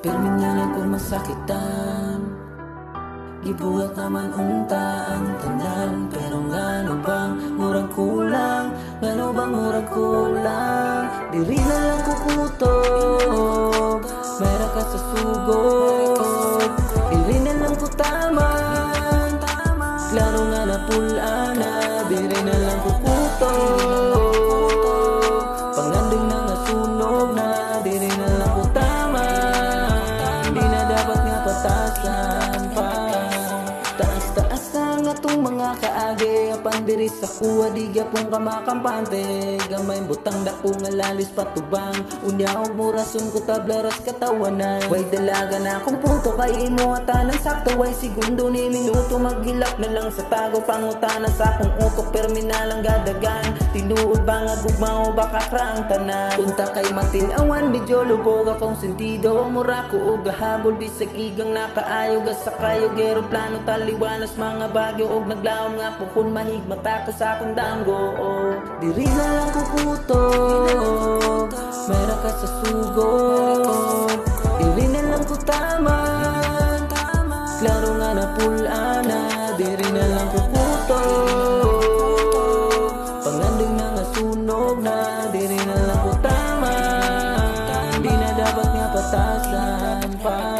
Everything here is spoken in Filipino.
Perminyalan ko masakitan Gibuhat naman unta ang tanan. Pero ngano bang murang kulang? Ngano bang murang kulang? Diri na lang kukutok. Mayra ka sa sugod. Diri na lang kutaman. Klaro nga na pulana Diri na lang kukutok Taas-taas na nga tong mga kaage Apan diri sa kuwa di gyapon ka makampante Gamay butang dako nga lalis patubang. Unya og murason ko tablaras katawanan. Way dalaga na akong puto kay imo atanan sakto. Way segundo ni minuto maghilak na lang sa tago. Pangutana sa akong utok perminalang gadagan. Tinuod ba nga gugmao baka krang tanan. Punta kay matinawan medyo lubog akong sentido. Mura ko og gahabol bisag igang nakaayo. Gasakayo gero plano taliwanas mga bagyo Og naglaom nga pukon mahigmata ka sa akong damgo Diri na lang kukutok Mera ka sa sugod Diri na lang kutaman Klaro nga na pulana Diri na lang kukutok Panganding na nga sunog na. Diri na lang kutaman Di na dapat nga patasan pa